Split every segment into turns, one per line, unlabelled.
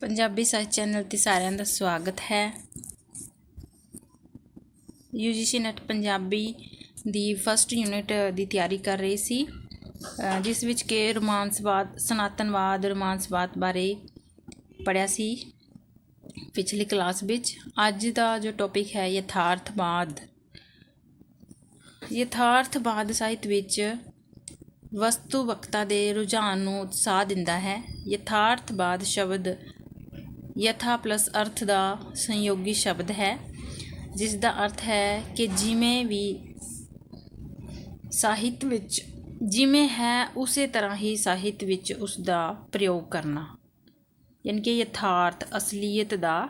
ਪੰਜਾਬੀ ਸਾਹਿਤ ਚੈਨਲ ਤੇ ਸਾਰਿਆਂ ਦਾ ਸਵਾਗਤ ਹੈ। UGC ਨੈਟ ਪੰਜਾਬੀ ਦੀ ਫਸਟ ਯੂਨਿਟ ਦੀ ਤਿਆਰੀ ਕਰ ਰਹੀ ਸੀ ਜਿਸ ਵਿੱਚ ਕਿ ਰੋਮਾਂਸਵਾਦ, ਸਨਾਤਨਵਾਦ, ਰੋਮਾਂਸਵਾਦ ਬਾਰੇ ਪੜਿਆ ਸੀ ਪਿਛਲੀ ਕਲਾਸ ਵਿੱਚ। ਅੱਜ ਦਾ ਜੋ ਟੌਪਿਕ ਹੈ ਯਥਾਰਥਵਾਦ। ਯਥਾਰਥਵਾਦ ਸਾਹਿਤ ਵਿੱਚ ਵਸਤੂ ਵਕਤਾ ਦੇ ਰੁਝਾਨ ਨੂੰ ਉਤਸ਼ਾਹ ਦਿੰਦਾ ਹੈ। ਯਥਾਰਥਵਾਦ ਸ਼ਬਦ ਯਥਾ ਪਲਸ ਅਰਥ ਦਾ ਸੰਯੋਗੀ ਸ਼ਬਦ ਹੈ, ਜਿਸ ਦਾ ਅਰਥ ਹੈ ਕਿ ਜਿਵੇਂ ਵੀ ਸਾਹਿਤ ਵਿੱਚ, ਜਿਵੇਂ ਹੈ ਉਸੇ ਤਰ੍ਹਾਂ ਹੀ ਸਾਹਿਤ ਵਿੱਚ ਉਸ ਦਾ ਪ੍ਰਯੋਗ ਕਰਨਾ। ਯਾਨੀ ਕਿ ਯਥਾਰਥ, ਅਸਲੀਅਤ ਦਾ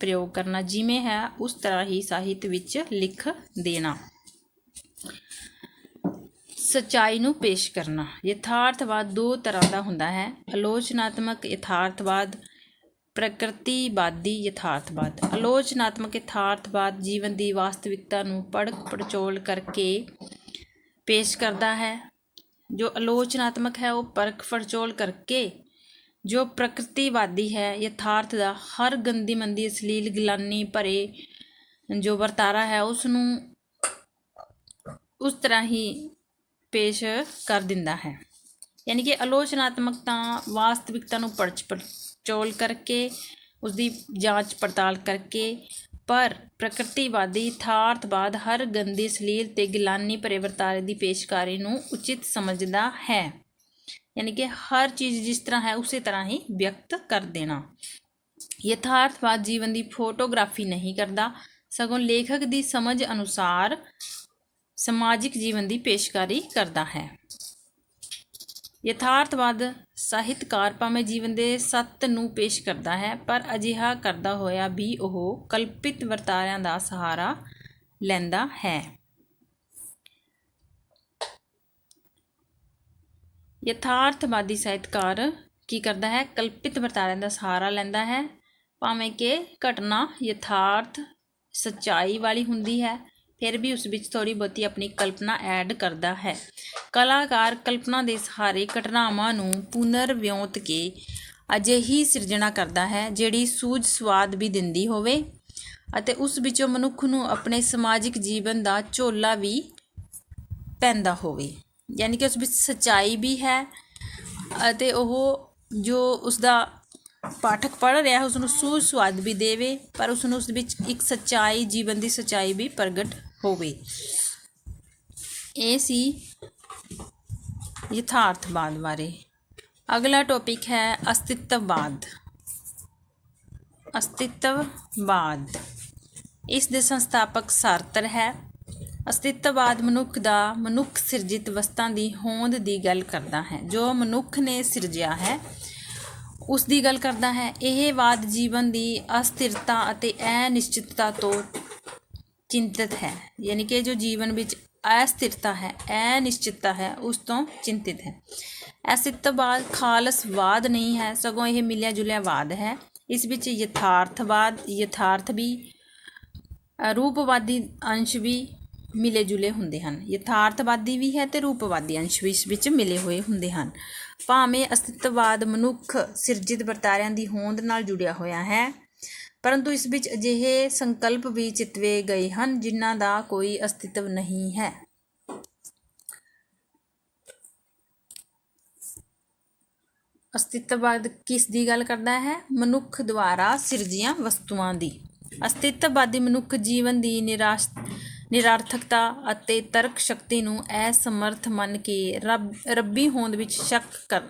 ਪ੍ਰਯੋਗ ਕਰਨਾ, ਜਿਵੇਂ ਹੈ ਉਸ ਤਰ੍ਹਾਂ ਹੀ ਸਾਹਿਤ ਵਿੱਚ ਲਿਖ ਦੇਣਾ। ਸਚਾਈ ਨੂੰ ਪੇਸ਼ ਕਰਨਾ। ਯਥਾਰਥਵਾਦ ਦੋ ਤਰ੍ਹਾਂ ਦਾ ਹੁੰਦਾ ਹੈ। ਆਲੋਚਨਾਤਮਕ ਯਥਾਰਥਵਾਦ ਪ੍ਰਕਿਰਤੀਵਾਦੀ ਯਥਾਰਥਵਾਦ, ਆਲੋਚਨਾਤਮਕ ਯਥਾਰਥਵਾਦ ਜੀਵਨ ਦੀ ਵਾਸਤਵਿਕਤਾ ਨੂੰ ਪੜਕ ਪੜਚੋਲ ਕਰਕੇ ਪੇਸ਼ ਕਰਦਾ ਹੈ। ਜੋ ਆਲੋਚਨਾਤਮਕ ਹੈ, ਉਹ ਪਰਖ ਪੜਚੋਲ ਕਰਕੇ ਜੋ ਪ੍ਰਕਿਰਤੀਵਾਦੀ ਹੈ, ਯਥਾਰਥ ਦਾ ਹਰ ਗੰਦੀ ਮੰਦੀ ਅਸ਼ਲੀਲ, ਗਿਲਾਨੀ, ਭਰੇ ਜੋ ਵਰਤਾਰਾ ਹੈ ਉਸ ਨੂੰ ਉਸ ਤਰ੍ਹਾਂ ਹੀ ਪੇਸ਼ ਕਰ ਦਿੰਦਾ ਹੈ। ਯਾਨੀ ਕਿ ਆਲੋਚਨਾਤਮਕਤਾ, ਵਾਸਤਵਿਕਤਾ ਨੂੰ ਪਰਚ ਪੜਚੋਲ ਕਰਕੇ ਉਸ ਦੀ ਜਾਂਚ ਪੜਤਾਲ ਕਰਕੇ, ਪਰ ਪ੍ਰਕਿਰਤੀਵਾਦੀ ਯਥਾਰਥਵਾਦ ਹਰ ਗੰਦੀ ਅਸ਼ਲੀਲ ਤੇ ਗਿਲਾਨੀ ਭਰੇ ਵਰਤਾਰੇ ਦੀ ਪੇਸ਼ਕਾਰੀ ਨੂੰ ਉਚਿਤ ਸਮਝਦਾ ਹੈ। ਯਾਨੀ ਕਿ ਹਰ ਚੀਜ਼ ਜਿਸ ਤਰ੍ਹਾਂ ਹੈ, ਉਸੇ ਤਰ੍ਹਾਂ ਹੀ ਵਿਅਕਤ ਕਰ ਦੇਣਾ। ਯਥਾਰਥਵਾਦ ਜੀਵਨ ਦੀ ਫੋਟੋਗ੍ਰਾਫੀ ਨਹੀਂ ਕਰਦਾ, ਸਗੋਂ ਲੇਖਕ ਦੀ ਸਮਝ ਅਨੁਸਾਰ ਸਮਾਜਿਕ ਜੀਵਨ ਦੀ ਪੇਸ਼ਕਾਰੀ ਕਰਦਾ ਹੈ। ਯਥਾਰਥਵਾਦ ਸਾਹਿਤਕਾਰ ਭਾਵੇਂ ਜੀਵਨ ਦੇ ਸੱਤ ਨੂੰ ਪੇਸ਼ ਕਰਦਾ ਹੈ, ਪਰ ਅਜਿਹਾ ਕਰਦਾ ਹੋਇਆ ਵੀ ਉਹ ਕਲਪਿਤ ਵਰਤਾਰਿਆਂ ਦਾ ਸਹਾਰਾ ਲੈਂਦਾ ਹੈ। ਯਥਾਰਥਵਾਦੀ ਸਾਹਿਤਕਾਰ ਕੀ ਕਰਦਾ ਹੈ? ਕਲਪਿਤ ਵਰਤਾਰਿਆਂ ਦਾ ਸਹਾਰਾ ਲੈਂਦਾ ਹੈ। ਭਾਵੇਂ ਕਿ ਘਟਨਾ ਯਥਾਰਥ ਸੱਚਾਈ ਵਾਲੀ ਹੁੰਦੀ ਹੈ ਫਿਰ ਵੀ ਉਸ ਵਿੱਚ ਥੋੜੀ ਬਹੁਤੀ ਆਪਣੀ ਕਲਪਨਾ ਐਡ ਕਰਦਾ ਹੈ। ਕਲਾਕਾਰ ਕਲਪਨਾ ਦੇ ਸਹਾਰੇ ਘਟਨਾਵਾਂ ਨੂੰ ਪੁਨਰ ਵਿਉਂਤ ਕੇ ਅਜਿਹੀ ਸਿਰਜਣਾ ਕਰਦਾ ਹੈ, ਜਿਹੜੀ ਸੂਝ ਸਵਾਦ ਵੀ ਦਿੰਦੀ ਹੋਵੇ ਅਤੇ ਉਸ ਵਿੱਚੋਂ ਮਨੁੱਖ ਨੂੰ ਆਪਣੇ ਸਮਾਜਿਕ ਜੀਵਨ ਦਾ ਝੋਲਾ ਵੀ ਪੈਂਦਾ ਹੋਵੇ। ਯਾਨੀ ਕਿ ਉਸ ਵਿੱਚ ਸਚਾਈ ਵੀ ਹੈ ਅਤੇ ਉਹ ਜੋ ਉਸ ਦਾ ਪਾਠਕ ਪੜ੍ਹ ਰਿਹਾ ਹੈ ਉਸ ਨੂੰ ਸੂਝ ਸਵਾਦ ਵੀ ਦੇਵੇ, ਪਰ ਉਸ ਨੂੰ ਉਸ ਵਿੱਚ ਇੱਕ ਸਚਾਈ, ਜੀਵਨ ਦੀ ਸਚਾਈ ਵੀ ਪ੍ਰਗਟ ਹੋਵੇ। ਇਹ ਸੀ ਯਥਾਰਥਵਾਦ ਬਾਰੇ। ਅਗਲਾ ਟੌਪਿਕ ਹੈ ਅਸਤਿਤਵਵਾਦ। ਅਸਤਿਤਵਵਾਦ। ਇਸ ਦੇ ਸੰਸਥਾਪਕ ਸਾਰਤਰ ਹੈ। ਅਸਤਿਤਵਵਾਦ ਮਨੁੱਖ ਦਾ ਮਨੁੱਖ ਸਿਰਜਿਤ ਵਸਤਾਂ ਦੀ ਹੋਂਦ ਦੀ ਗੱਲ ਕਰਦਾ ਹੈ। ਜੋ ਮਨੁੱਖ ਨੇ ਸਿਰਜਿਆ ਹੈ ਉਸ ਦੀ ਗੱਲ ਕਰਦਾ ਹੈ, ਇਹ ਵਾਦ ਜੀਵਨ ਦੀ ਅਸਥਿਰਤਾ ਅਤੇ ਅਨਿਸ਼ਚਿਤਤਾ ਤੋਂ ਚਿੰਤਿਤ ਹੈ। ਯਾਨੀ ਕਿ ਜੋ ਜੀਵਨ ਵਿੱਚ ਅਸਥਿਰਤਾ ਹੈ ਅਨਿਸ਼ਚਿਤਤਾ ਹੈ, ਉਸ ਤੋਂ ਚਿੰਤਿਤ ਹੈ। ਅਸਤਿਤਵਵਾਦ ਖਾਲਸਵਾਦ ਨਹੀਂ ਹੈ, ਸਗੋਂ ਇਹ ਮਿਲਿਆ ਜੁਲਿਆ ਵਾਦ ਹੈ। ਇਸ ਵਿੱਚ ਯਥਾਰਥਵਾਦ, ਯਥਾਰਥ ਵੀ ਰੂਪਵਾਦੀ ਅੰਸ਼ ਵੀ ਮਿਲੇ ਜੁਲੇ ਹੁੰਦੇ ਹਨ। ਯਥਾਰਥਵਾਦੀ ਵੀ ਹੈ ਤੇ ਰੂਪਵਾਦੀ ਅੰਸ਼ ਵੀ ਇਸ ਵਿੱਚ ਮਿਲੇ ਹੋਏ ਹੁੰਦੇ ਹਨ। ਭਾਵੇਂ ਅਸਤਿਤਵਵਾਦ ਮਨੁੱਖ ਸਿਰਜਿਤ ਵਰਤਾਰਿਆਂ ਦੀ ਹੋਂਦ ਨਾਲ ਜੁੜਿਆ ਹੋਇਆ ਹੈ, ਪਰੰਤੂ ਇਸ ਵਿੱਚ ਅਜਿਹੇ ਸੰਕਲਪ ਵੀ ਚਿਤਵੇ ਗਏ ਹਨ ਜਿਨ੍ਹਾਂ ਦਾ ਕੋਈ ਅਸਤਿਤਵ ਨਹੀਂ ਹੈ। ਅਸਤਿਤਵਵਾਦ ਕਿਸ ਦੀ ਗੱਲ ਕਰਦਾ ਹੈ? ਮਨੁੱਖ ਦੁਆਰਾ ਸਿਰਜੀਆਂ ਵਸਤੂਆਂ ਦੀ। ਅਸਤਿਤਵਵਾਦੀ ਮਨੁੱਖ ਜੀਵਨ ਦੀ ਨਿਰਾਸ਼ ਨਿਰਾਰਥਕਤਾ ਅਤੇ ਤਰਕ ਸ਼ਕਤੀ ਨੂੰ ਅਸਮਰਥ ਮੰਨ ਕੇ ਰੱਬ, ਰੱਬੀ ਹੋਂਦ ਵਿੱਚ ਸ਼ੱਕ ਕਰ,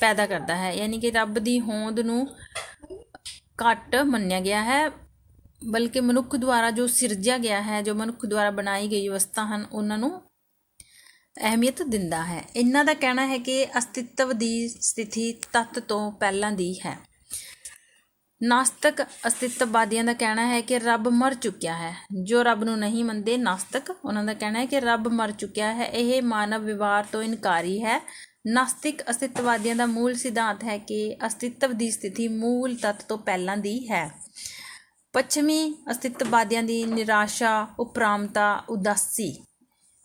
ਪੈਦਾ ਕਰਦਾ ਹੈ। ਯਾਨੀ ਕਿ ਰੱਬ ਦੀ ਹੋਂਦ ਨੂੰ ਘੱਟ ਮੰਨਿਆ ਗਿਆ ਹੈ, ਬਲਕਿ ਮਨੁੱਖ ਦੁਆਰਾ ਜੋ ਸਿਰਜਿਆ ਗਿਆ ਹੈ, ਜੋ ਮਨੁੱਖ ਦੁਆਰਾ ਬਣਾਈ ਗਈ ਵਸਤਾਂ ਹਨ, ਉਹਨਾਂ ਨੂੰ ਅਹਿਮੀਅਤ ਦਿੰਦਾ ਹੈ। ਇਹਨਾਂ ਦਾ ਕਹਿਣਾ ਹੈ ਕਿ ਅਸਤਿਤਵ ਦੀ ਸਥਿਤੀ ਤੱਤ ਤੋਂ ਪਹਿਲਾਂ ਦੀ ਹੈ। ਨਾਸਤਕ ਅਸਤਿਤਵਵਾਦੀਆਂ ਦਾ ਕਹਿਣਾ ਹੈ ਕਿ ਰੱਬ ਮਰ ਚੁੱਕਿਆ ਹੈ। ਜੋ ਰੱਬ ਨੂੰ ਨਹੀਂ ਮੰਨਦੇ, ਨਾਸਤਕ, ਉਹਨਾਂ ਦਾ ਕਹਿਣਾ ਹੈ ਕਿ ਰੱਬ ਮਰ ਚੁੱਕਿਆ ਹੈ। ਇਹ ਮਾਨਵ ਵਿਵਹਾਰ ਤੋਂ ਇਨਕਾਰੀ ਹੈ। ਨਾਸਤਿਕ ਅਸਤਿਤਵਵਾਦੀਆਂ ਦਾ ਮੂਲ ਸਿਧਾਂਤ ਹੈ ਕਿ ਅਸਤਿਤਵ ਦੀ ਸਥਿਤੀ ਮੂਲ ਤੱਤ ਤੋਂ ਪਹਿਲਾਂ ਦੀ ਹੈ। ਪੱਛਮੀ ਅਸਤਿਤਵਵਾਦੀਆਂ ਦੀ ਨਿਰਾਸ਼ਾ, ਉਪਰਾਮਤਾ, ਉਦਾਸੀ,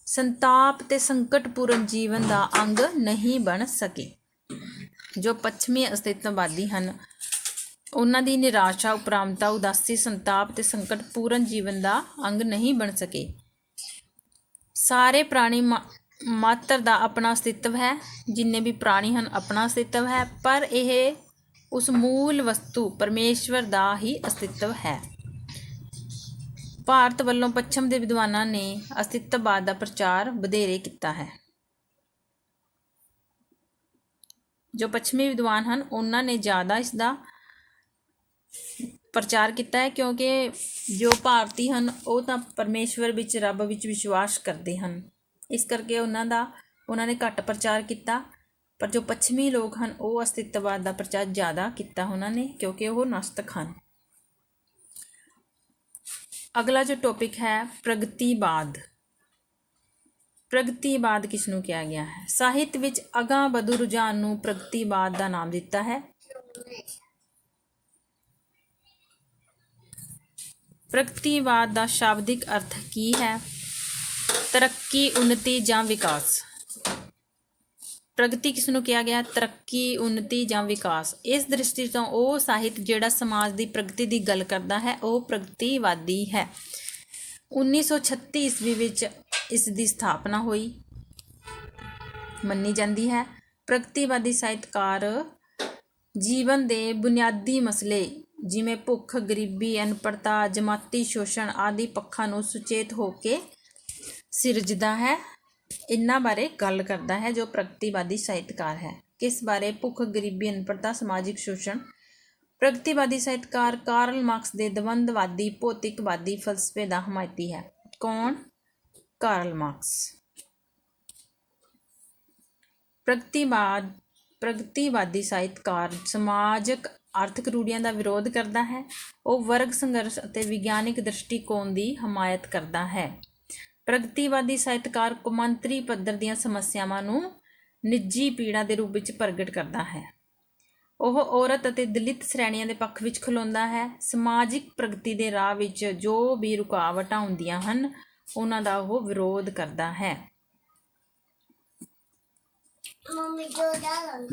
ਸੰਤਾਪ ਤੇ ਸੰਕਟਪੂਰਨ ਜੀਵਨ ਦਾ ਅੰਗ ਨਹੀਂ ਬਣ ਸਕੇ। ਜੋ ਪੱਛਮੀ ਅਸਤਿਤਵਵਾਦੀ ਹਨ ਉਹਨਾਂ ਦੀ ਨਿਰਾਸ਼ਾ, ਉਪਰਾਮਤਾ, ਉਦਾਸੀ, ਸੰਤਾਪ ਤੇ ਸੰਕਟ ਪੂਰਨ ਜੀਵਨ ਦਾ ਅੰਗ ਨਹੀਂ ਬਣ ਸਕੇ। ਸਾਰੇ ਪ੍ਰਾਣੀ ਮਾਤਰ ਦਾ ਆਪਣਾ ਅਸਤਿਤਵ ਹੈ, ਜਿੰਨੇ ਵੀ ਪ੍ਰਾਣੀ ਹਨ ਆਪਣਾ ਅਸਤਿਤਵ ਹੈ, ਪਰ ਇਹ ਉਸ ਮੂਲ ਵਸਤੂ ਪਰਮੇਸ਼ਵਰ ਦਾ ਹੀ ਅਸਤਿਤਵ ਹੈ। ਭਾਰਤ ਵੱਲੋਂ ਪੱਛਮ ਦੇ ਵਿਦਵਾਨਾਂ ਨੇ ਅਸਤਿਤਵਵਾਦ ਦਾ ਪ੍ਰਚਾਰ ਵਧੇਰੇ ਕੀਤਾ ਹੈ। ਜੋ ਪੱਛਮੀ ਵਿਦਵਾਨ ਹਨ, ਉਹਨਾਂ ਨੇ ਜ਼ਿਆਦਾ ਇਸ ਦਾ ਪ੍ਰਚਾਰ ਕੀਤਾ ਹੈ ਕਿਉਂਕਿ ਜੋ ਭਾਰਤੀ ਹਨ, ਉਹ ਤਾਂ ਪਰਮੇਸ਼ਵਰ ਵਿੱਚ, ਰੱਬ ਵਿੱਚ ਵਿਸ਼ਵਾਸ ਕਰਦੇ ਹਨ। ਇਸ ਕਰਕੇ ਉਹਨਾਂ ਦਾ, ਉਹਨਾਂ ਨੇ ਘੱਟ ਪ੍ਰਚਾਰ ਕੀਤਾ। ਪਰ ਜੋ ਪੱਛਮੀ ਲੋਕ ਹਨ, ਉਹ ਅਸਤਿਤਵਵਾਦ ਦਾ ਪ੍ਰਚਾਰ ਜ਼ਿਆਦਾ ਕੀਤਾ ਉਹਨਾਂ ਨੇ, ਕਿਉਂਕਿ ਉਹ ਨਾਸਤਕ ਹਨ। ਅਗਲਾ ਜੋ ਟੌਪਿਕ ਹੈ, ਪ੍ਰਗਤੀਵਾਦ। ਪ੍ਰਗਤੀਵਾਦ ਕਿਸ ਨੂੰ ਕਿਹਾ ਗਿਆ ਹੈ? ਸਾਹਿਤ ਵਿੱਚ ਅਗਾਂਹ ਵਧੂ ਰੁਝਾਨ ਨੂੰ ਪ੍ਰਗਤੀਵਾਦ ਦਾ ਨਾਮ ਦਿੱਤਾ ਹੈ। ਪ੍ਰਗਤੀਵਾਦ ਦਾ ਸ਼ਾਬਦਿਕ ਅਰਥ ਕੀ ਹੈ? ਤਰੱਕੀ ਉન્નਤੀ ਜਾਂ ਵਿਕਾਸ? ਪ੍ਰਗਤੀ ਕਿਸ ਨੂੰ ਕਿਹਾ ਗਿਆ? ਤਰੱਕੀ ਉન્નਤੀ ਜਾਂ ਵਿਕਾਸ? ਇਸ ਦ੍ਰਿਸ਼ਟੀ ਤੋਂ ਉਹ ਸਾਹਿਤ ਜਿਹੜਾ ਸਮਾਜ ਦੀ ਪ੍ਰਗਤੀ ਦੀ ਗੱਲ ਕਰਦਾ ਹੈ, ਉਹ ਪ੍ਰਗਤੀਵਾਦੀ ਹੈ। 1936 ਈਸਵੀ ਵਿੱਚ ਇਸ ਦੀ ਸਥਾਪਨਾ ਹੋਈ। ਮੰਨੀ ਜਾਂਦੀ ਹੈ। ਪ੍ਰਗਤੀਵਾਦੀ ਸਾਹਿਤਕਾਰ ਜੀਵਨ ਦੇ ਬੁਨਿਆਦੀ ਮਸਲੇ ਜਿਵੇਂ ਭੁੱਖ, ਗਰੀਬੀ ਅਨਪੜਤਾ ਜਮਾਤੀ ਸ਼ੋਸ਼ਣ ਆਦਿ ਪੱਖਾਂ ਨੂੰ ਸੁਚੇਤ ਹੋ ਕੇ ਸਿਰਜਦਾ ਹੈ। ਇਹਨਾਂ ਬਾਰੇ ਗੱਲ ਕਰਦਾ ਹੈ ਜੋ ਪ੍ਰਗਤੀਵਾਦੀ ਸਾਹਿਤਕਾਰ ਹੈ। ਕਿਸ ਬਾਰੇ ਭੁੱਖ, ਗਰੀਬੀ ਅਨਪੜਤਾ ਸਮਾਜਿਕ ਸ਼ੋਸ਼ਣ? ਪ੍ਰਗਤੀਵਾਦੀ ਸਾਹਿਤਕਾਰ ਕਾਰਲ ਮਾਰਕਸ ਦੇ ਦਵੰਦਵਾਦੀ, ਭੌਤਿਕਵਾਦੀ ਫਲਸਫੇ ਦਾ ਹਮਾਇਤੀ ਹੈ। ਕੌਣ? Karl Marx. ਪ੍ਰਗਤੀਵਾਦ ਪ੍ਰਗਤੀਵਾਦੀ ਸਾਹਿਤਕਾਰ ਸਮਾਜਿਕ ਆਰਥਿਕ ਰੂੜੀਆਂ ਦਾ ਵਿਰੋਧ ਕਰਦਾ ਹੈ। ਉਹ ਵਰਗ ਸੰਘਰਸ਼ ਅਤੇ ਵਿਗਿਆਨਿਕ ਦ੍ਰਿਸ਼ਟੀਕੋਣ ਦੀ ਹਮਾਇਤ ਕਰਦਾ ਹੈ। ਪ੍ਰਗਤੀਵਾਦੀ ਸਾਹਿਤਕਾਰ ਕੌਮਾਂਤਰੀ ਪੱਧਰ ਦੀਆਂ ਸਮੱਸਿਆਵਾਂ ਨੂੰ ਨਿੱਜੀ ਪੀੜਾ ਦੇ ਰੂਪ ਵਿੱਚ ਪ੍ਰਗਟ ਕਰਦਾ ਹੈ। ਉਹ ਔਰਤ ਅਤੇ ਦਲਿਤ ਸ਼੍ਰੇਣੀਆਂ ਦੇ ਪੱਖ ਵਿੱਚ ਖਲੋਂਦਾ ਹੈ। ਸਮਾਜਿਕ ਪ੍ਰਗਤੀ ਦੇ ਰਾਹ ਵਿੱਚ ਜੋ ਵੀ ਰੁਕਾਵਟਾਂ ਹੁੰਦੀਆਂ ਹਨ, ਉਹਨਾਂ ਦਾ ਉਹ ਵਿਰੋਧ ਕਰਦਾ ਹੈ।
ਮੰਮੀ, ਜੋ ਦਾ